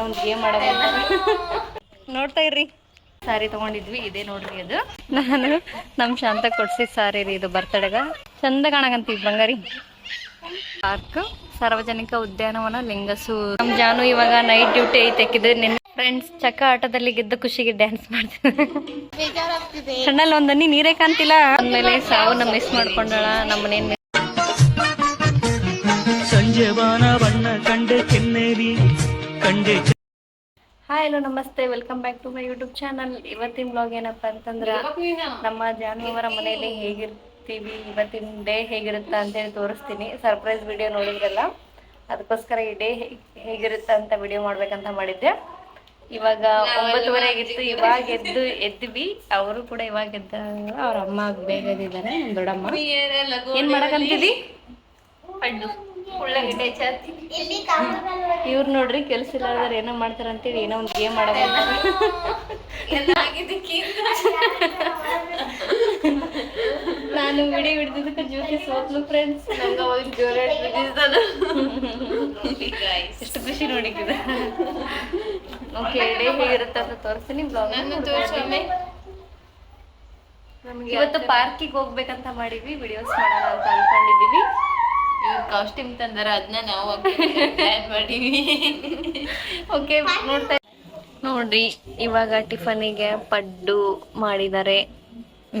ಏನೋ ಒಂದು ಗೇಮ್ ಆಡೋದು. ನೋಡ್ತಾ ಇರ್ರಿ. ಸಾರಿ ತಗೊಂಡಿದ್ವಿ ಇದೇ ನೋಡ್ರಿ ಅದು. ನಾನು ನಮ್ಮ ಶಾಂತ ಕೊಡ್ಸಿ ಸಾರಿ ರೀ ಇದು ಬರ್ತಡೆಗ. ಚಂದ ಕಾಣಕಂತೀವಿ ಬಂಗಾರಿ. ಪಾರ್ಕ್ ಸಾರ್ವಜನಿಕ ಉದ್ಯಾನವನ ಲಿಂಗಸೂರು. ನಮ್ ಜಾನು ಇವಾಗ ನೈಟ್ ಡ್ಯೂಟಿ ಐತೆ ನಿನ್ನ ಫ್ರೆಂಡ್ಸ್ ಚಕ್ಕ ಆಟದಲ್ಲಿ ಗೆದ್ದ ಖುಷಿಗೆ ಡ್ಯಾನ್ಸ್ ಮಾಡ್ತಿದ್ದೆ ಕಣ್ಣಲ್ಲಿ ಒಂದನ್ನಿ ನೀರೇ ಕಾಣ್ತಿಲ್ಲ. ಅಂದ್ಮೇಲೆ ಸಾವನ್ನ ಮಿಸ್ ಮಾಡ್ಕೊಂಡಳ ನಮ್ಮ ಮನೇನ್ ಸಂಜೆ ಬಾನ ಬಣ್ಣ ಕಂಡೆ ಕೆನ್ನೇರಿ. ಕಂಡೆ ಹಾಯ್ ಹಲೋ ನಮಸ್ತೆ. Welcome back to my YouTube channel ಇವತ್ತಿನ ಬ್ಲಾಗ್ ಏನಪ್ಪ ಅಂತಂದ್ರ ನಮ್ಮ ಜಾನುವಾರ ಮನೆಯಲ್ಲಿ ಹೇಗಿರ್ತೀವಿ ಇವತ್ತಿನ ಡೇ ಹೇಗಿರುತ್ತೆ ಅಂತೇಳಿ ತೋರಿಸ್ತೀನಿ. ಸರ್ಪ್ರೈಸ್ ವಿಡಿಯೋ ನೋಡಿದ್ರಲ್ಲ? ಅದಕ್ಕೋಸ್ಕರ ಈ ಡೇ ಹೇಗಿರುತ್ತೆ ಅಂತ ವಿಡಿಯೋ ಮಾಡ್ಬೇಕಂತ ಮಾಡಿದ್ದೆ. ಇವಾಗ ಒಂಬತ್ತುವರೆ ಆಗಿತ್ತು. ಇವಾಗ ಎದ್ದು ಎದ್ವಿ. ಅವರು ಕೂಡ ಇವಾಗ ಎದ್ದ ಅವ್ರ ಅಮ್ಮ ಬೇಗ ಇದ್ದಾರೆ ದೊಡ್ಡಮ್ಮ. ಏನ್ ಮಾಡಕಂತಿದಿ ಪಡ್ಡು ಉಳ್ಳಾಗಡ್ಡೆ ಚಾತಿ ಇವ್ರು ನೋಡ್ರಿ ಕೆಲ್ಸ ಇಲ್ಲಾರ್ದಾರ ಏನೋ ಮಾಡ್ತಾರ ಅಂತೇಳಿ ಏನೋ ಒಂದು ಗೇಮ್ ನಾನು ವಿಡಿಯೋ ಹಿಡಿದಿದ್ದಕ್ಕೆ ಜ್ಯೋತಿ ಸೋತ್ಲು ಫ್ರೆಂಡ್ಸ್ ನಂಗೆ ಅವಾಗ ಜೋರ ಎಷ್ಟು ಖುಷಿ ನೋಡಿಕ್ಕಿದೆ ಓಕೆ ಡೇ ಹೇಗಿರುತ್ತೆ ಅಂತ ತೋರಿಸ್ತೀನಿ ಬ್ಲಾಗ್ ಇವತ್ತು ಪಾರ್ಕಿಗೆ ಹೋಗ್ಬೇಕಂತ ಮಾಡಿದ್ವಿ ವಿಡಿಯೋಸ್ ಮಾಡೋಣ ಅಂತ ಅನ್ಕೊಂಡಿದೀವಿ ಇವ್ರ ಕಾಸ್ಟ್ಯೂಮ್ ತಂದಾರ ಅದನ್ನ ನಾವು ಪ್ಲಾನ್ ಮಾಡೀವಿ. ಓಕೆ ನೋಡ್ತಾ ನೋಡ್ರಿ ಇವಾಗ ಟಿಫನಿಗೆ ಪಡ್ಡು ಮಾಡಿದ್ದಾರೆ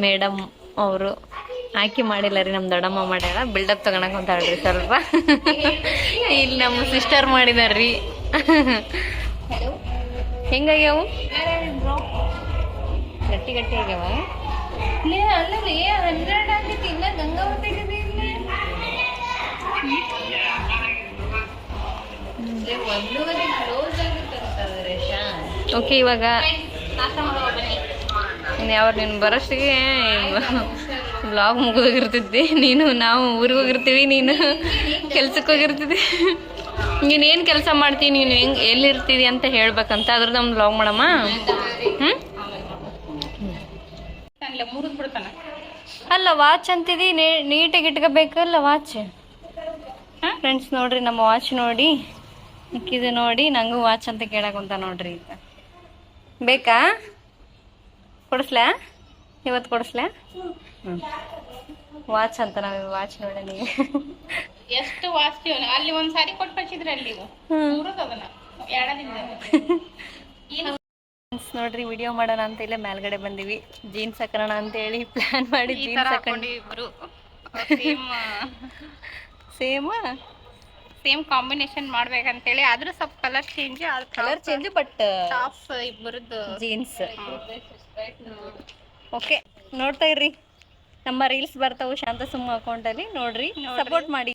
ಮೇಡಮ್ ಅವರು. ಆಕಿ ಮಾಡಿಲ್ಲ ರೀ ನಮ್ಮ ದೊಡ್ಡಮ್ಮ ಮಾಡ್ಯಾರ ಬಿಲ್ಡಪ್ ತಗೊಳಕ್ ಹೊಂತಾಳ್ರಿ ಸ್ವಲ್ಪ. ಇಲ್ಲಿ ನಮ್ಮ ಸಿಸ್ಟರ್ ಮಾಡಿದಾರ್ರಿ ಹೆಂಗಾಗ್ಯಾವು? ಗಟ್ಟಿ ಗಟ್ಟಿ ಆಗ್ಯಾವ? ಹಂಡ್ರೆಡ್ ಇನ್ನ ಗಂಗಾವತಿಗೆ ಒಂದೂವರೆ ಕ್ಲೋಸ್ ಆಗುತ್ತಂತ ರೇಷಾ ಓಕೆ ಇವಾಗ ಯಾವ ನೀನು ಬರೋಷ್ಟಿಗೆ ಬ್ಲಾಗ್ ಮುಗಿದೋಗಿರ್ತಿದ್ದೆ. ನೀನು ನಾವು ಊರಿಗೆ ಹೋಗಿರ್ತೀವಿ ನೀನು ಕೆಲ್ಸಕ್ಕೆ ಹೋಗಿರ್ತಿದ್ದೆ. ನೀನು ಏನು ಕೆಲಸ ಮಾಡ್ತೀನಿ ನೀನು ಹೆಂಗೆ ಎಲ್ಲಿರ್ತೀವಿ ಅಂತ ಹೇಳ್ಬೇಕಂತ. ಅದ್ರದ್ದು ನಮ್ಮ ಬ್ಲಾಗ್ ಮಾಡಮ್ಮ. ಹ್ಞೂ ಅಲ್ಲ ವಾಚ್ ಅಂತಿದಿ ನೀಟಾಗಿ ಇಟ್ಕೋಬೇಕಲ್ಲ ವಾಚ್ ಫ್ರೆಂಡ್ಸ್ ನೋಡ್ರಿ ನಮ್ಮ ವಾಚ್ ನೋಡಿ. ಇದು ನೋಡಿ ನಂಗು ವಾಚ್ ಅಂತ ಕೇಳಕ್ಕಂತ ನೋಡ್ರಿ ಈಗ. ಬೇಕಾ? ಕೊಡಿಸ್ಲಾ? ಇವತ್ತು ಕೊಡಿಸ್ಲಾ? ಹ್ಞೂ ವಾಚ್ ಅಂತ ನಾವು ವಾಚ್ ನೋಡ ನೀವು ಎಷ್ಟು ವಾಚ್ ಅಲ್ಲಿ ಒಂದ್ ಸಾರಿ ಕೊಟ್ಟು ಕಳಿಸಿದ್ರೆ ಅಲ್ಲಿ ನೋಡ್ರಿ ವಿಡಿಯೋ ಮಾಡೋಣ ಅಂತ ಇಲ್ಲೇ ಮೇಲ್ಗಡೆ ಬಂದಿವಿ. ಜೀನ್ಸ್ ಹಾಕೋಣ ಅಂತ ಹೇಳಿ ಪ್ಲಾನ್ ಮಾಡಿ ಜೀನ್ಸ್ ಹಾಕೊಂಡು ಇಬ್ರು. ಸೇಮ್ ಸೇಮ್ ಕಾಂಬಿನೇಷನ್ ಮಾಡ್ಬೇಕಂತೇಳಿ. ಆದ್ರೂ ಸ್ವಲ್ಪ colour change colour change but top ಇಬ್ಬರದ್ದು jeans okay ನೋಡ್ತಾ ಇರ್ರಿ. ನಮ್ಮ ರೀಲ್ಸ್ ಬರ್ತಾವು ಶಾಂತ ಸುಮ್ಮ ಅಕೌಂಟಲ್ಲಿ ನೋಡ್ರಿ ಸಪೋರ್ಟ್ ಮಾಡಿ.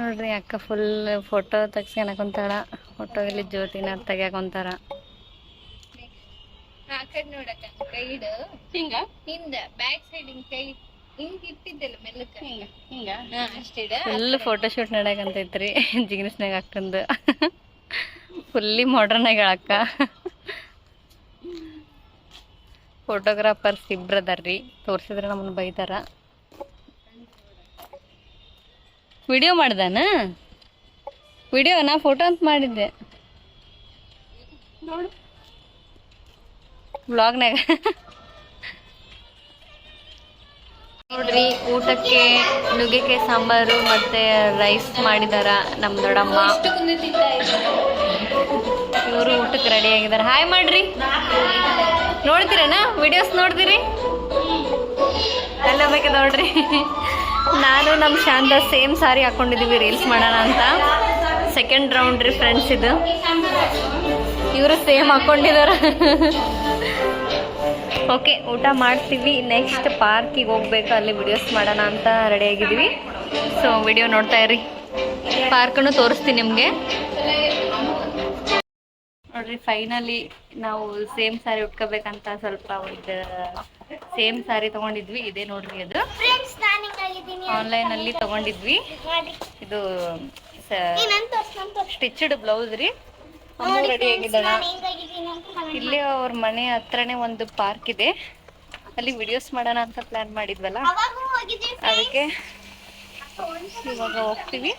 ನೋಡ್ರಿ ಅಕ್ಕ ಫುಲ್ ಫೋಟೋ ತೆಗ್ಸ್ಕೊಳಕೊಂತಾಳ ಫೋಟೋ ಇಲ್ಲಿ ಜ್ಯೋತಿನ ತೆಗ್ಯಾಕೊಂತಾರ. ಆ ಕಡೆ ನೋಡಕ್ಕ ಕೈಡ್ ಹಿಂಗ ಹಿಂದ ಬ್ಯಾಕ್ ಸೈಡ್ ಹಿಂಗ್ ಕೈ ಫುಲ್ ಫೋಟೋ ಶೂಟ್ ನಡ್ಯಾಕಂತೈತ್ರಿ ಜಿಗ್ನೆಸ್ನಾಗ ಅಕ್ಕಂದು ಫುಲ್ಲಿ ಮಾಡ್ರನ್ ಆಗಿ ಹೇಳಕ್ಕ. ಫೋಟೋಗ್ರಾಫರ್ಸ್ ಇಬ್ರದಾರ್ರಿ ತೋರ್ಸಿದ್ರೆ ನಮ್ಮನ್ನ ಬೈತಾರ. ವಿಡಿಯೋ ಮಾಡ್ದಾನ? ವಿಡಿಯೋ ನಾ ಫೋಟೋ ಅಂತ ಮಾಡಿದ್ದೆ. ನೋಡು. ಬ್ಲಾಗ್ನಾಗ ನೋಡ್ರಿ, ಊಟಕ್ಕೆ ನುಗ್ಗೆಕಾಯಿ ಸಾಂಬಾರು ಮತ್ತೆ ರೈಸ್ ಮಾಡಿದಾರ ನಮ್ ದೊಡ್ಡಮ್ಮ. ಇವರು ಊಟಕ್ಕೆ ರೆಡಿ ಆಗಿದ್ದಾರೆ ಹಾಯ್ ಮಾಡ್ರಿ. ನೋಡ್ತೀರನ? ವಿಡಿಯೋಸ್ ನೋಡ್ತೀರಿ? ಎಲ್ಲ ಬೇಕ ನೋಡ್ರಿ. ನಾನು ನಮ್ಮ ಶಾಂತ ಸೇಮ್ ಸಾರಿ ಹಾಕೊಂಡಿದೀವಿ ರೀಲ್ಸ್ ಮಾಡೋಣ ಅಂತ. ಸೆಕೆಂಡ್ ರೌಂಡ್ ರೀ ಫ್ರೆಂಡ್ಸ್ ಇದು. ಇವರು ಸೇಮ್ ಹಾಕೊಂಡಿದಾರ. ಓಕೆ ಊಟ ಮಾಡ್ತೀವಿ. ನೆಕ್ಸ್ಟ್ ಪಾರ್ಕಿಗೆ ಹೋಗ್ಬೇಕು ಅಲ್ಲಿ ವಿಡಿಯೋಸ್ ಮಾಡೋಣ ಅಂತ ರೆಡಿ ಆಗಿದ್ದೀವಿ. ಸೊ ವಿಡಿಯೋ ನೋಡ್ತಾ ಇರಿ ಪಾರ್ಕನ್ನು ತೋರಿಸ್ತೀನಿ ನಿಮಗೆ. ನೋಡ್ರಿ ಫೈನಲಿ ನಾವು ಸೇಮ್ ಸ್ಯಾರಿ ಉಟ್ಕೋಬೇಕಂತ ಸ್ವಲ್ಪ ಒಂದು ಸೇಮ್ ಸ್ಯಾರಿ ತಗೊಂಡಿದ್ವಿ. ಇದೇ ನೋಡ್ರಿ ಅದು. ಆನ್ಲೈನ್ ಅಲ್ಲಿ ತಗೊಂಡಿದ್ವಿ. ಇದು ಸ್ಟಿಚ್ಡ್ ಬ್ಲೌಸ್ ರೀ. ರೆಡಿ ಆಗಿದ್ದಾಳ? ಇಲ್ಲಿ ಅವ್ರ ಮನೆ ಹತ್ರನೇ ಒಂದು ಪಾರ್ಕ್ ಇದೆ. ಅಲ್ಲಿ ವಿಡಿಯೋಸ್ ಮಾಡೋಣ ಅಂತ ಪ್ಲಾನ್ ಮಾಡಿದ್ವಲ್ಲ? ಅದಕ್ಕೆ ಇವಾಗ ಹೋಗ್ತೀವಿ.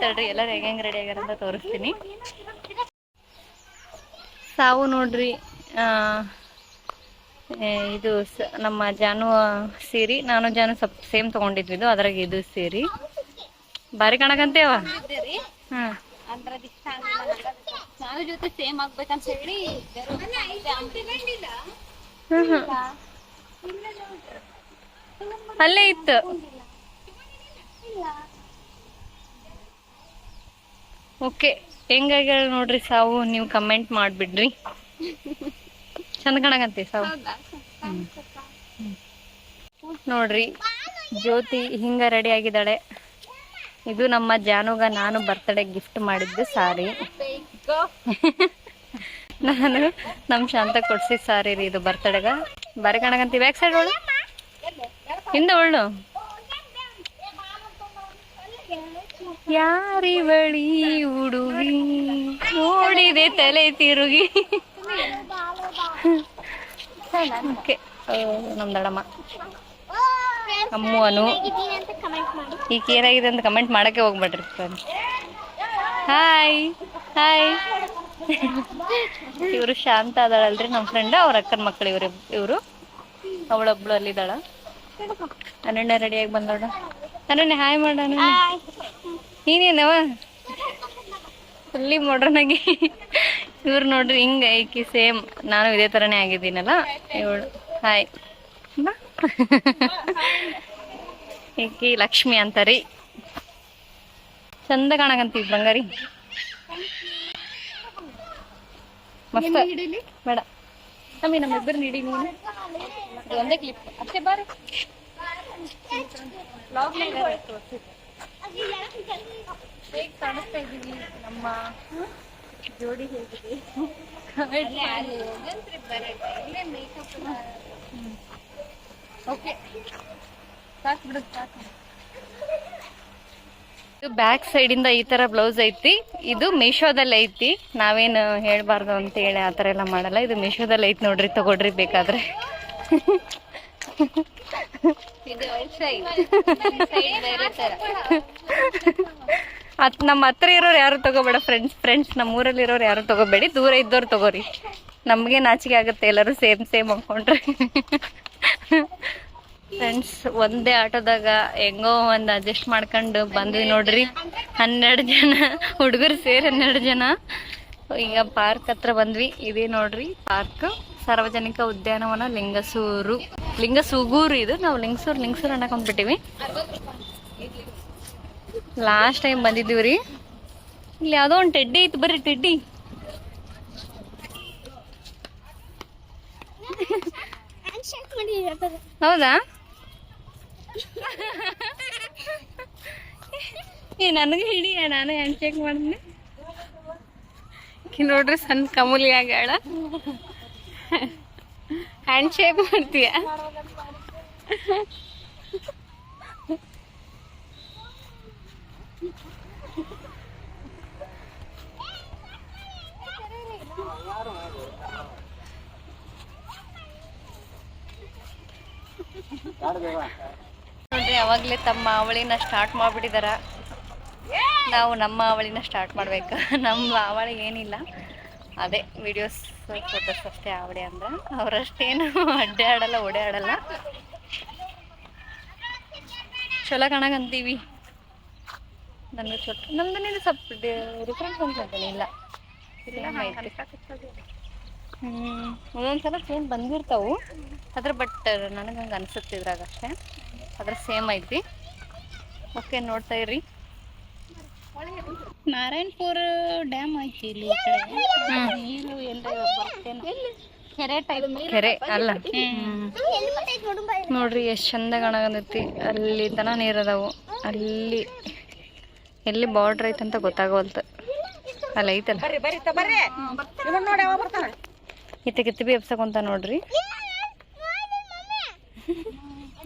ತಡ್ರಿ ಎಲ್ಲರೂ ಹೆಂಗೆ ರೆಡಿ ಆಗ್ಯಾರ ಅಂತ ತೋರಿಸ್ತೀನಿ. ಸಾವು ನೋಡ್ರಿ ಆ, ಇದು ನಮ್ಮ ಜಾನು ಸೀರಿ ನಾನು ಜಾನು ಸ್ವಲ್ಪ ಸೇಮ್ ತಗೊಂಡಿದ್ವಿ ಇದು ಅದ್ರಾಗ ಇದು ಸೀರೆ. ಬಾರಿ ಕಾಣಕಂತೇವ? ಹ್ಮ್ ನಾನು ಜೊತೆ ಸೇಮ್ ಆಗ್ಬೇಕಂತ ಹೇಳಿ. ಅಲ್ಲೇ ಇತ್ತು. ಓಕೆ ಹೆಂಗಾಗ್ಯಾಳ ನೋಡ್ರಿ ಸಾವು? ನೀವು ಕಮೆಂಟ್ ಮಾಡ್ಬಿಡ್ರಿ. ಚಂದ ಕಾಣಕಂತಿ ಸಾವು. ನೋಡ್ರಿ ಜ್ಯೋತಿ ಹಿಂಗ ರೆಡಿ ಆಗಿದ್ದಾಳೆ. ಇದು ನಮ್ಮ ಜಾನುಗ ನಾನು ಬರ್ತಡೇ ಗಿಫ್ಟ್ ಮಾಡಿದ್ದು ಸಾರಿ. ನಾನು ನಮ್ಮ ಶಾಂತ ಕೊಡ್ಸಿ ಸಾರಿ ರೀ ಇದು ಬರ್ತಡೆಗ. ಬಾರಿ ಕಾಣಕಂತಿ ಬ್ಯಾಕ್ ಸೈಡ್ ಒಳ್ಳು ಹಿಂದೆ ಒಳ್ಳು. ಯಾರಿ ಬಳಿ ಹುಡುಗಿ ನೋಡಿದೆ ತಲೆ ತಿರುಗಿ. ಓಕೆ ನಮ್ಮ ದಡಮ್ಮ. ಅಮ್ಮು ಅನು ಈಗ ಏನಾಗಿದೆ ಅಂತ ಕಮೆಂಟ್ ಮಾಡಕ್ಕೆ ಹೋಗ್ಬೇಡ್ರಿ ಫ್ರೆಂಡ್ಸ್ ಹಾಯ್ ಹಾಯ್ ಇವರು ಶಾಂತ ಅದಾಳಲ್ರಿ ನಮ್ಮ ಫ್ರೆಂಡ್ ಅವ್ರ ಅಕ್ಕನ ಮಕ್ಕಳು ಇವ್ರು ಇವರು. ಅವಳೊಬ್ಳು ಅಲ್ಲಿದ್ದಾಳ. ಅನಣ್ಣ ರೆಡಿಯಾಗಿ ಬಂದೋಡ ಅನಣ್ಣ ಹಾಯ್ ಮಾಡೋಣ ನೀನೇನವ? ಫುಲ್ಲಿ ಮಾಡ್ರನ್ ಆಗಿ. ಇವ್ರು ನೋಡ್ರಿ ಹಿಂಗ ಐಕಿ ಸೇಮ್ ನಾನು ಇದೇ ತರನೇ ಆಗಿದ್ದೀನಲ್ಲ. ಇವಳು ಹಾಯ್ ಈಕಿ ಲಕ್ಷ್ಮಿ ಅಂತಾರಿ ಚಂದ ಕಾಣಕಂತೀವಿ ಬಂಗಾರಿ. ಮಸ್ತ್. ಬೇಡ. ನಮ್ಮಿ ನಮ್ಮಿಬ್ಬರು ನೀಡಿ ನೀನು. ಒಂದೇ ಕ್ಲಿಪ್ ಅಷ್ಟೇ ಬಾರಿ. ಹೇಗೆ ಕಾಣಿಸ್ತಾ ಇದೀವಿ? ನಮ್ಮ ಜೋಡಿ ಹೇಗಿದೆ? ಓಕೆ ಸಾಕು ಬಿಡು ಸಾಕು. ಇದು ಬ್ಯಾಕ್ ಸೈಡ್ ಇಂದ ಈ ತರ ಬ್ಲೌಸ್ ಐತಿ. ಇದು ಮೀಶೋದಲ್ಲಿ ಐತಿ. ನಾವೇನು ಹೇಳ್ಬಾರ್ದು ಅಂತ ಹೇಳಿ ಆ ಥರ ಎಲ್ಲ ಮಾಡಲ್ಲ. ಇದು ಮೀಶೋದಲ್ಲಿ ಐತಿ ನೋಡ್ರಿ ತಗೊಡ್ರಿ ಬೇಕಾದ್ರೆ. ತರ ಅತ್ ನಮ್ಮ ಹತ್ರ ಇರೋರು ಯಾರು ತಗೋಬೇಡ ಫ್ರೆಂಡ್ಸ್ ಫ್ರೆಂಡ್ಸ್ ನಮ್ಮ ಊರಲ್ಲಿ ಇರೋರು ಯಾರು ತಗೋಬೇಡಿ. ದೂರ ಇದ್ದವ್ರು ತಗೋರಿ. ನಮಗೆ ನಾಚಿಕೆ ಆಗುತ್ತೆ ಎಲ್ಲರೂ ಸೇಮ್ ಸೇಮ್ ಹಾಕೊಂಡ್ರೆ ಫ್ರೆಂಡ್ಸ್ ಒಂದೇ ಆಟೋದಾಗ ಹೆಂಗೋ ಒಂದು ಅಡ್ಜಸ್ಟ್ ಮಾಡ್ಕೊಂಡು ಬಂದ್ವಿ ನೋಡ್ರಿ. ಹನ್ನೆರಡು ಜನ ಹುಡುಗರು ಸೇರಿ ಹನ್ನೆರಡು ಜನ. ಈಗ ಪಾರ್ಕ್ ಹತ್ರ ಬಂದ್ವಿ. ಇದೇ ನೋಡ್ರಿ ಪಾರ್ಕ್ ಸಾರ್ವಜನಿಕ ಉದ್ಯಾನವನ ಲಿಂಗಸೂರು. ಲಿಂಗಸೂಗೂರು ಇದು. ನಾವು ಲಿಂಗಸೂರು ಲಿಂಗಸೂರು ಅನ್ನಕೊಂಡ್ಬಿಟ್ಟಿವಿ ಲಾಸ್ಟ್ ಟೈಮ್ ಬಂದಿದ್ದೀವಿ ರೀ. ಇಲ್ಲಿ ಯಾವುದೋ ಒಂದು ಟೆಡ್ಡಿ ಇತ್ತು ಬರ್ರಿ ಟೆಡ್ಡಿ ಹೌದಾ? ಏ ನನಗೆ ಹಿಡಿ ನಾನು ಹ್ಯಾಂಡ್ ಚೆಕ್ ನೋಡ್ರಿ ಸಣ್ಣ ಕಮೂಲಿ ಆಗ್ಯಾಳ. ಹ್ಯಾಂಡ್ ಶೇಕ್ ಮಾಡ್ತೀಯ ನೋಡ್ರಿ ಅವಾಗಲೇ ತಮ್ಮ ಅವಳಿನ ಸ್ಟಾರ್ಟ್ ಮಾಡ್ಬಿಟ್ಟಿದಾರ. ನಾವು ನಮ್ಮ ಅವಳಿನ ಸ್ಟಾರ್ಟ್ ಮಾಡ್ಬೇಕು. ನಮ್ಮ ಅವಳಿ ಏನಿಲ್ಲ. ಅದೇ ವಿಡಿಯೋಸ್ ಫೋಟೋಸ್ ಅಷ್ಟೇ ಅವಳಿ ಅಂದ್ರೆ. ಅವರಷ್ಟೇನು ಅಡ್ಡಾಡಲ್ಲ ಓಡಾಡಲ್ಲ ಚಲೋ ಕಾಣಕಂತೀವಿ ನನಗೆ ಚೊಟ್ಟ ನಮ್ದು ನೀನು ಸ್ವಲ್ಪ ಡಿಫ್ರೆಂಟ್ ಇಲ್ಲ. ಹ್ಞೂ ಒಂದೊಂದು ಸಲ ಒಂದೊಂದ್ಸಲ ಬಂದಿರ್ತಾವೆ ಬಂದಿರ್ತಾವು. ಅದ್ರ ಬಟ್ ನನಗೆ ಹಂಗೆ ಅನ್ಸುತ್ತೆ ಇದ್ರಾಗ ಅಷ್ಟೇ ಅದ್ರ ಸೇಮ್ ಐತಿ ಓಕೆ ನೋಡ್ತಾ ಇರಿ ನಾರಾಯಣಪುರ ಡ್ಯಾಮ್ ಐತಿ ಇಲ್ಲಿ ಈ ಕಡೆ. ನೀರು ಎಲ್ಲ ಬರ್ತೇನೆ. ಕೆರೆ ಟೈಪ್ ಕೆರೆ ಅಲ್ಲ. ಹ್ಮ್. ನೋಡ್ರಿ ಎಷ್ಟು ಚಂದ ಕಾಣಕತ್ತೈತಿ ಅಲ್ಲಿ ತನ ನೀರ್ ಅದಾವು. ಅಲ್ಲಿ ಎಲ್ಲಿ ಬಾರ್ಡ್ರ್ ಐತಂತ ಗೊತ್ತಾಗೋಲ್ತ ಅಲ್ಲ ಐತಲ್ಲ. ಇತ್ತ ಕಿತ್ತಿ ಬಿ ಎಬ್ಸಕೊಂತ ನೋಡ್ರಿ.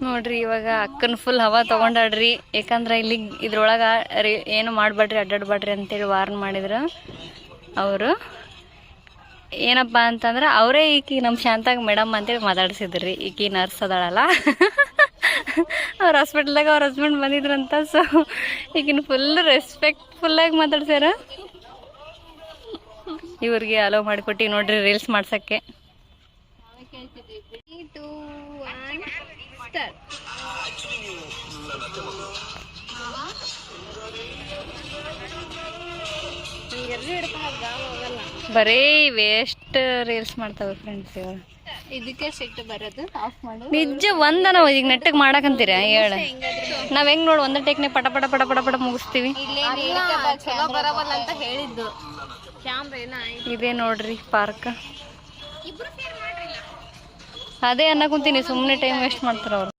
ನೋಡ್ರಿ ಇವಾಗ ಅಕ್ಕನ ಫುಲ್ ಹವಾ ತಗೊಂಡಾಡ್ರಿ. ಯಾಕಂದ್ರೆ ಇಲ್ಲಿ ಇದ್ರೊಳಗ ರೀ ಏನು ಮಾಡ್ಬೇಡ್ರಿ ಅಡ್ಡಾಡ್ಬೇಡ್ರಿ ಅಂತೇಳಿ ವಾರ್ನ್ ಮಾಡಿದ್ರು ಅವರು. ಏನಪ್ಪ ಅಂತಂದ್ರೆ ಅವರೇ ಈಕಿ ನಮ್ಮ ಶಾಂತಾಗ ಮೇಡಮ್ ಅಂತೇಳಿ ಮಾತಾಡ್ಸಿದ್ರಿ. ಈಕಿ ನರ್ಸ್ ಅದಾಳಲ್ಲ. ಅವ್ರ ಹಾಸ್ಪಿಟಲ್ದಾಗ ಅವ್ರ ಹಸ್ಬೆಂಡ್ ಬಂದಿದ್ರಂತ ಸೊ ಈಗಿನ ಫುಲ್ ರೆಸ್ಪೆಕ್ಟ್ಫುಲ್ಲಾಗಿ ಮಾತಾಡ್ಸ್ಯಾರ. ಇವ್ರಿಗೆ ಅಲೋ ಮಾಡಿಕೊಟ್ಟು ನೋಡ್ರಿ ರೀಲ್ಸ್ ಮಾಡ್ಸಕ್ಕೆ. ಆಗಲ್ಲ ಬರೀ ವೇಸ್ಟ್ ರೀಲ್ಸ್ ಮಾಡ್ತಾವೆ ಫ್ರೆಂಡ್ಸ್ ಇವಾಗ ಇದಕ್ಕೆ ಸಿಟ್ಟು ಬರೋದು ಆಫ್ ಮಾಡು ನಿಜ ಒಂದ ನಾವು ಈಗ ನೆಟ್ಟಗೆ ಮಾಡಕಂತೀರ? ಹೇಳ. ನಾವ್ ಹೆಂಗ್ ನೋಡು ಒಂದೇ ಟೇಕ್ನೆ ಪಟ ಪಟ ಪಟ ಪಟ ಪಟ ಮುಗಿಸ್ತೀವಿ. ಚಲೋ ಬರವಲ್ಲ ಅಂತ ಹೇಳಿದ್ದು. ಇದೇ ನೋಡ್ರಿ ಪಾರ್ಕ್. ಅದೇ ಅನ್ನ ಕುಂತೀನಿ ಸುಮ್ಮನೆ ಟೈಮ್ ವೇಸ್ಟ್ ಮಾಡ್ತಾರ ಅವ್ರು.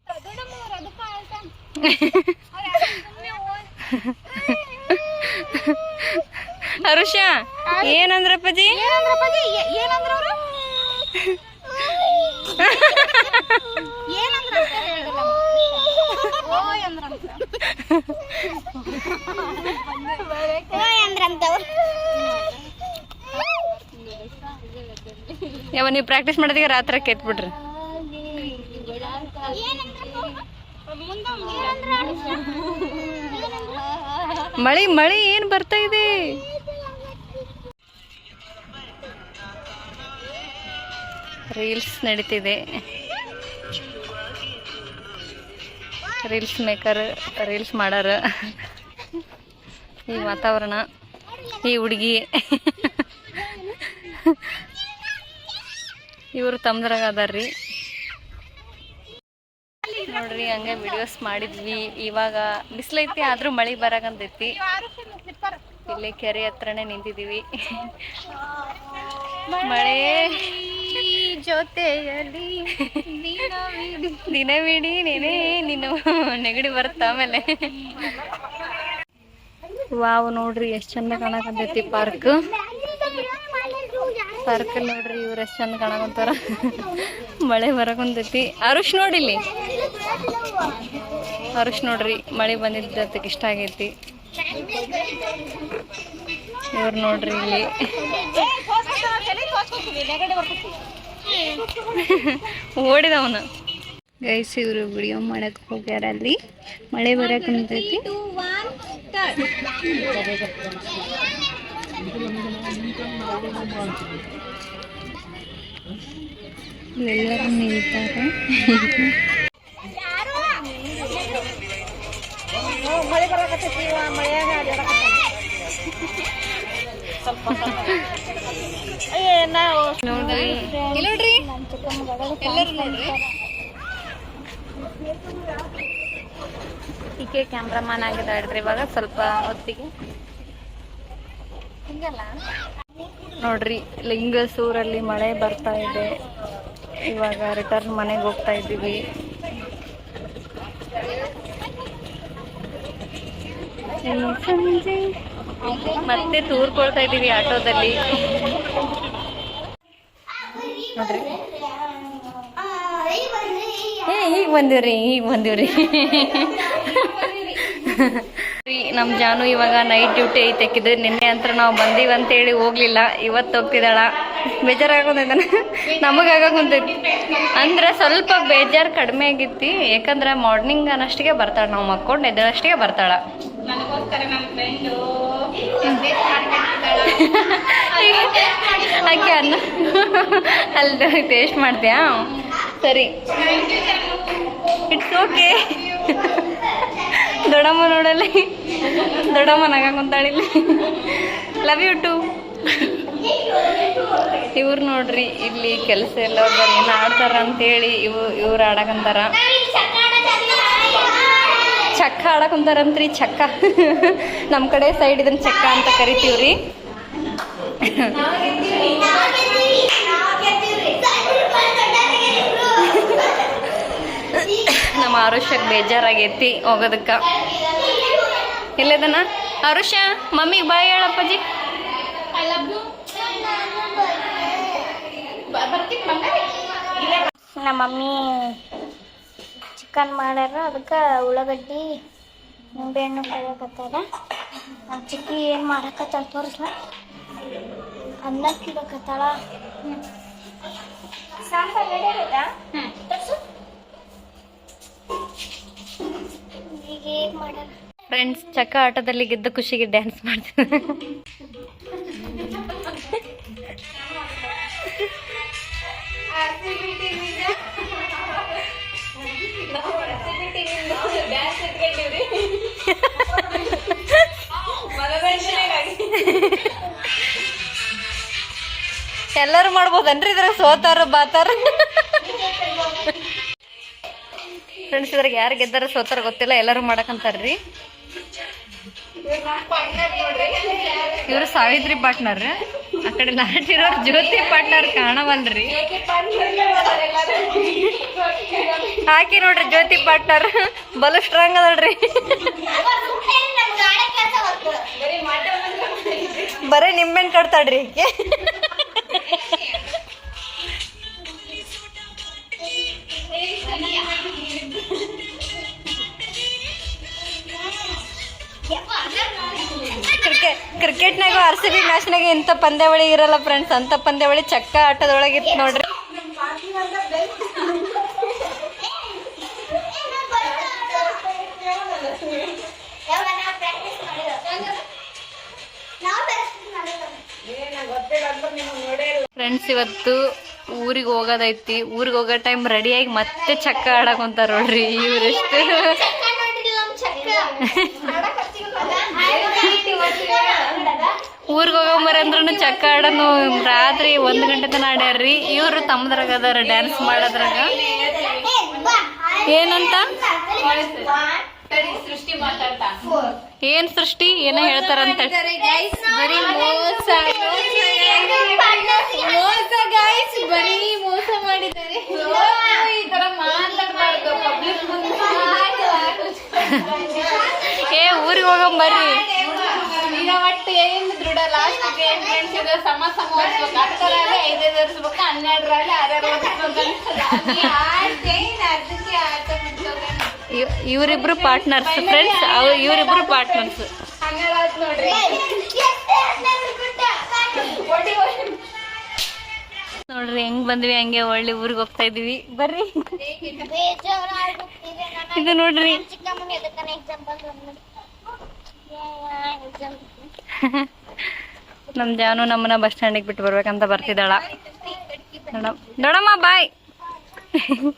ಹರುಷ ಏನಂದ್ರಪ್ಪಾಜಿ ಯಾವ ನೀವು ಪ್ರಾಕ್ಟೀಸ್ ಮಾಡಿದಾಗ ರಾತ್ರಿ ಕೆತ್ಬಿಟ್ರಿ ಮಳಿ ಮಳಿ ಏನ್ ಬರ್ತಾ ಇದೆ? ರೀಲ್ಸ್ ನಡೀತಿದೆ. ರೀಲ್ಸ್ ಮೇಕರ್ ರೀಲ್ಸ್ ಮಾಡಾರ. ಈ ವಾತಾವರಣ, ಈ ಹುಡುಗಿ. ಇವರು ತಮ್ದ್ರಾಗ ಅದಾರ್ರಿ. ನೋಡ್ರಿ ಹಂಗೆ ವಿಡಿಯೋಸ್ ಮಾಡಿದ್ವಿ. ಇವಾಗ ಬಿಸಿಲೈತಿ ಆದ್ರೂ ಮಳೆ ಬರಕಂತೈತಿ ಇಲ್ಲಿ ಕೆರೆ ಹತ್ರನೇ ನಿಂತಿದೀವಿ ಮಳೆ. ಜೊತೆಯಲ್ಲಿ ದಿನವಿಡೀ ನೆನೆ ನೀನು ನೆಗಡಿ ಬರುತ್ತ ಆಮೇಲೆ? ವಾವ್ ನೋಡ್ರಿ ಎಷ್ಟ್ ಚಂದ ಕಾಣಕಂತೈತಿ ಪಾರ್ಕ್. ಪಾರ್ಕ್ ನೋಡ್ರಿ, ಇವ್ರು ಎಷ್ಟು ಚಂದ ಕಾಣಕಂತಾರ. ಮಳೆ ಬರಕಂತೈತಿ. ಅರುಷ್ ನೋಡಿಲ್ಲಿ? ಅರುಷ್ ನೋಡ್ರಿ, ಮಳೆ ಬಂದಿದ್ದಕ್ಕೆ ಇಷ್ಟ ಆಗೈತಿ. ಇವ್ರು ನೋಡ್ರಿ ಇಲ್ಲಿ. ಓಡಿದವನ. ಗೈಸ್, ಇವರು ವಿಡಿಯೋ ಮಾಡಕ್ ಹೋಗ್ಯಾರ ಅಲ್ಲಿ ಮಳೆ ಬರಕಂತೈತಿ. ಎಲ್ಲರೂ ನಿಲ್ತಾರೆ. ನೋಡ್ರಿ ನೋಡ್ರಿ. ಎಲ್ಲರೂ ನೋಡ್ರಿ. ಈಕೆ ಕ್ಯಾಮ್ರಾಮನ್ ಇವಾಗ ಸ್ವಲ್ಪ ಹೊತ್ತಿಗೆ. ನೋಡ್ರಿ ಲಿಂಗಸೂರಲ್ಲಿ ಮಳೆ ಬರ್ತಾ ಇದೆ. ಇವಾಗ ರಿಟರ್ನ್ ಮನೆಗೆ ಹೋಗ್ತಾ ಇದ್ದೀವಿ. ಸಂಜೆ. ಮತ್ತೆ ತೂರ್ಕೊಳ್ತಾ ಇದ್ದೀವಿ ಆಟೋದಲ್ಲಿ. ನೋಡ್ರಿ. ಏ ಈಗ ಬಂದಿವ್ರಿ ಈಗ ಬಂದಿವ್ರಿ. ನಮ್ ಜಾನು ಇವಾಗ ನೈಟ್ ಡ್ಯೂಟಿ ಐತೆ. ಹಾಕಿದ್ರೆ ನಿನ್ನೆ ಅಂತ ನಾವು ಬಂದೀವಿ ಅಂತೇಳಿ ಹೋಗ್ಲಿಲ್ಲ. ಇವತ್ತು ಹೋಗ್ತಿದ್ದಾಳ. ಬೇಜಾರಾಗೋದೈತೆ ನಮಗಾಗಂತೈತಿ ಅಂದ್ರೆ ಸ್ವಲ್ಪ ಬೇಜಾರು ಕಡಿಮೆ ಆಗಿತ್ತು. ಯಾಕಂದ್ರೆ ಮಾರ್ನಿಂಗ್ ಅನ್ನಷ್ಟಿಗೆ ಬರ್ತಾಳ. ನಾವು ಮಕ್ಕೊಂಡು ಎದ್ದಷ್ಟಿಗೆ ಬರ್ತಾಳ. ಆಕೆ ಅನ್ನ. ಅಲ್ಲಿ ಟೇಸ್ಟ್ ಮಾಡ್ತೀಯಾ? ಸರಿ. ಇಟ್ಸ್ ಓಕೆ ದೊಡ್ಡಮ್ಮ ನೋಡಲ್ಲ ದೊಡ್ಡಮ್ಮ ನಗ ಕುಂತಾಳಿಲ್ಲ. ಲವ್ ಯು ಟು ಇವ್ರು ನೋಡ್ರಿ, ಇಲ್ಲಿ ಕೆಲಸ ಎಲ್ಲ ಏನ್ ಆಡ್ತಾರ ಅಂತೇಳಿ ಇವ್ ಇವ್ರು ಆಡಕಂತಾರ. ಚಕ್ಕ ಆಡಕಂತಾರಂತ್ರಿ, ಚಕ್ಕ. ನಮ್ಮ ಕಡೆ ಸೈಡ್ ಇದನ್ ಚಕ್ಕ ಅಂತ ಕರಿತೀವ್ರಿ. ನಮ್ಮ ಬೇಜಾರಾಗೇತಿ ಹೋಗೋದಕ್ಕ. ಇಲ್ಲದನ ಅರುಷ ಮಮ್ಮಿಗೆ ಬಾಯ್ ಹೇಳಪ್ಪಾಜಿ ನಮ್ಮ ಮಮ್ಮಿ. ಚಿಕನ್ ಮಾಡ್ಯಾರ ಅದಕ್ಕೆ ಉಳ್ಳಾಗಡ್ಡಿ ನಿಂಬೆಹಣ್ಣು ಕಾಯಕತ್ತಾರ ನಮ್ಮ ಚಿಕ್ಕಿ ಏನು ಮಾಡಕತ್ತಾಳ ತೋರಿಸ್ಲ? ಅನ್ನಕ್ಕಿಡಕತ್ತಾಳ. ಸಾಂಬಾರ್ ರೆಡಿ ಫ್ರೆಂಡ್ಸ್ ಚಕ್ಕ ಆಟದಲ್ಲಿ ಗೆದ್ದ ಖುಷಿಗೆ ಡ್ಯಾನ್ಸ್ ಮಾಡ್ತಾರೆ ಎಲ್ಲರೂ ಮಾಡ್ಬೋದನ್ರಿ ಇದ್ರಾಗ, ಸೋತಾರ, ಬಾತಾರ? ಫ್ರೆಂಡ್ಸ್ ಇದ್ರಾಗ ಯಾರು ಗೆದ್ದಾರ, ಸೋತಾರ ಗೊತ್ತಿಲ್ಲ, ಎಲ್ಲರೂ ಮಾಡಕಂತಾರ್ರಿ ಇವ್ರು ಸಾವಿತ್ರಿ ಪಾಟ್ನರ್. ಆ ಕಡೆ ನಾಟಿರೋರು ಜ್ಯೋತಿ ಪಾಟ್ನರ್ ಕಾಣವಲ್ರಿ. ಹಾಕಿ ನೋಡ್ರಿ ಜ್ಯೋತಿ ಪಾಟ್ನರ್. ಬಲು ಸ್ಟ್ರಾಂಗ್ ಅದಲ್ರಿ. ಬರೀ ನಿಂಬೆಹಣ್ಣು ಕಟ್ತಾಡ್ರಿ ಕ್ರಿಕೆಟ್ ಕ್ರಿಕೆಟ್ನಾಗ ಆರ್ ಸಿ ಬಿ ಮ್ಯಾಚ್ನಾಗ ಇಂಥ ಪಂದ್ಯಾವಳಿ ಇರಲ್ಲ ಫ್ರೆಂಡ್ಸ್ ಅಂತ ಪಂದ್ಯಾವಳಿ ಚಕ್ಕ ಆಟದೊಳಗೆ ಇತ್ತು ನೋಡ್ರಿ. ಫ್ರೆಂಡ್ಸ್ ಇವತ್ತು ಊರಿಗೆ ಹೋಗೋದೈತಿ. ಊರಿಗೆ ಹೋಗೋ ಟೈಮ್ ರೆಡಿಯಾಗಿ ಮತ್ತೆ ಚಕ್ಕ ಆಡಕೊಂತಾರ ನೋಡ್ರಿ ಇವ್ರೆಷ್ಟು. ಊರಿಗೆ ಹೋಗಂಬರಂದ್ರೂ ಚಕ್ಕ ಆಡೋನು ರಾತ್ರಿ ಒಂದು ಗಂಟೆ ತನ ಆಡ್ಯಾರ್ರಿ. ಇವರು ತಮ್ಮದ್ರಾಗ ಅದಾರ ಡ್ಯಾನ್ಸ್ ಮಾಡೋದ್ರಾಗ. ಏನಂತ? ಏನ್ ಸೃಷ್ಟಿ? ಏನೋ ಹೇಳ್ತಾರಂತ. ಮಾಡಿದ್ದಾರೆ ಈ ತರ ಮಾತಾಡಬಾರ್ದು ಪಬ್ಲಿಕ್ ಏ ಊರಿಗೆ ಹೋಗಂಬರ್ರಿ ಏನ್ ದೃಢ ಲಾಸ್ಟ್ ಏನ್ ಫ್ರೆಂಡ್ಸ್ ಇದೆ ಸಮ ಸಮ ಓದಿಸ್ಬೇಕು. ಹತ್ತರಲ್ಲಿ ಐದೈದು ಓದಿಸ್ಬೇಕು ಹನ್ನೆರಡರಲ್ಲಿ ಆರ್ಯಾರು ಓದಿಸ್ಬೇಕು ಇವ್ರಿಬ್ರು ಪಾರ್ಟ್ನರ್ಸ್ ಫ್ರೆಂಡ್ಸ್ ಅವ್ರು ಇವರಿಬ್ರು ಪಾರ್ಟ್ನರ್ಸ್ ಹನ್ನೆರಡು ನೋಡ್ರಿ. ನೋಡ್ರಿ ಹೆಂಗ್ ಬಂದ್ವಿ ಹಂಗೆ ಒಳ್ಳೆ ಊರಿಗೆ ಹೋಗ್ತಾ ಇದೀವಿ ಬರ್ರಿ. ಇದು ನೋಡ್ರಿ. ಚಿಕ್ಕಮ್ಮನ ಎದಕ್ಕನ ಎಕ್ಸಾಂಪಲ್ ನಮ್ ಜಾನು ನಮ್ಮನ್ನ ಬಸ್ ಸ್ಟ್ಯಾಂಡಿಗೆ ಬಿಟ್ಟು ಬರ್ಬೇಕಂತ ಬರ್ತಿದ್ದಾಳ. ದೊಡಮ್ಮ ಬಾಯ್.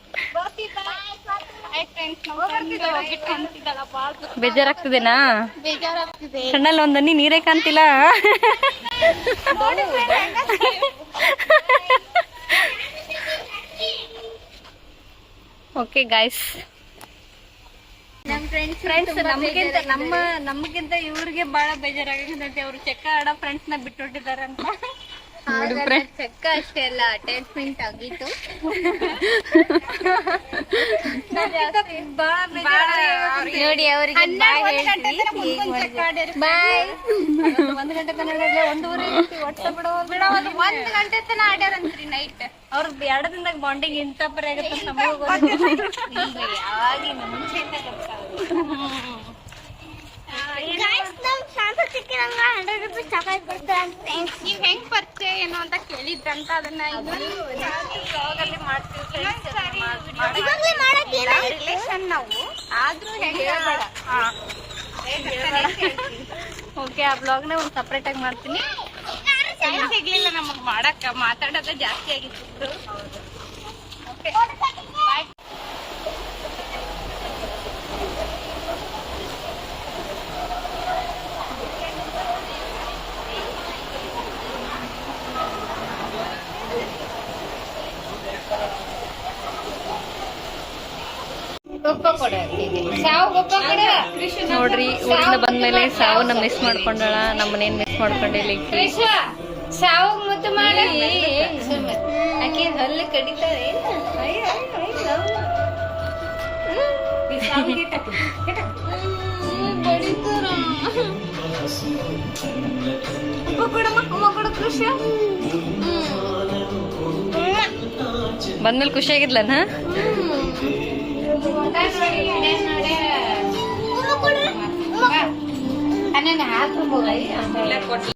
ಬೇಜಾರಾಗ್ತದೇನಾ? ಬೇಜಾರಾಗ್ತಿದೆ. ಕಣ್ಣಲ್ಲಿ ಒಂದ್ ಹನಿ ನೀರೇ ಕಾಣ್ತಿಲ್ಲ. ಓಕೆ ಗಾಯ್ಸ್ ಫ್ರೆಂಡ್ಸ್ ಫ್ರೆಂಡ್ಸ್ ನಮ್ಗಿಂತ ನಮ್ಮ ನಮ್ಗಿಂತ ಇವ್ರಿಗೆ ಬಹಳ ಬೇಜಾರಾಗಂತಂತೆ. ಅವ್ರು ಚೆಕ್ಕ ಆಡೋ ಫ್ರೆಂಡ್ಸ್ನ ಬಿಟ್ಟುಬಿಟ್ಟಿದ್ದಾರೆ ಅಂತ. ಚೆಕ್ಕ ಅಷ್ಟೇ ಅಲ್ಲ ಅಟ್ಯಾಚ್ಮೆಂಟ್ ಆಗಿತ್ತು. ನೋಡಿ ಅವರಿಗೆ ಬಾಯ್ ಒಂದ್ ಗಂಟೆ ತನಕ ಒಂದೂವರೆ ಒಟ್ಟ ಬಿಡೋ ಬಿಡೋ. ಒಂದು ಒಂದ್ ಗಂಟೆ ತನ ಆಡ್ಯಾರಂತ್ರಿ ನೈಟ್ ಅವ್ರ ಎರಡು ದಿನದಾಗ ಬಾಂಡಿಂಗ್ ಇಂತ ಪರಿ ಆಗತ್ತೆ ಅಂತ ನಮಗೂ ಗೊತ್ತಿಲ್ಲ. ಯಾವಾಗಿನ ಮುಂಚೆಯಿಂದ ನೀವ್ ಹೆಂಗ್ ಏನು ಅಂತ ಕೇಳಿದ್ರಂತ ಅದನ್ನ ರಿಲೇಷನ್ ನಾವು ಆದ್ರೂ ಹೇಳ್ಬೇಡ. ಓಕೆ ಆ ಬ್ಲಾಗ್ನ ಒಂದು ಸಪ್ರೇಟ್ ಆಗಿ ಮಾಡ್ತೀನಿ. ಸಿಗ್ಲಿಲ್ಲ ನಮಗ್ ಮಾಡಕ್ಕ. ಮಾತಾಡೋದೇ ಜಾಸ್ತಿ ಆಗಿತ್ತು. ಓಕೆ ಬಾಯ್ ಗೊಬ್ಬ ಕೊಡ ಸಾವು ಗೊಬ್ಬ ಕೊಡ ನೋಡ್ರಿ ಊರಿಂದ ಬಂದ್ಮೇಲೆ ಸಾವನ್ನ ಮಿಸ್ ಮಾಡ್ಕೊಂಡಳ ನಮ್ಮನೇನ್ ಮಿಸ್ ಮಾಡ್ಕೊಂಡಿಲ್ಲ ಸಾವು ಮುದ್ದು ಮಾಡಿ. ಆಕೆ ಹಲ್ಲು ಕಡಿತಾರೆ ಬಂದ್ಮೇಲೆ અને હાથ મૂકી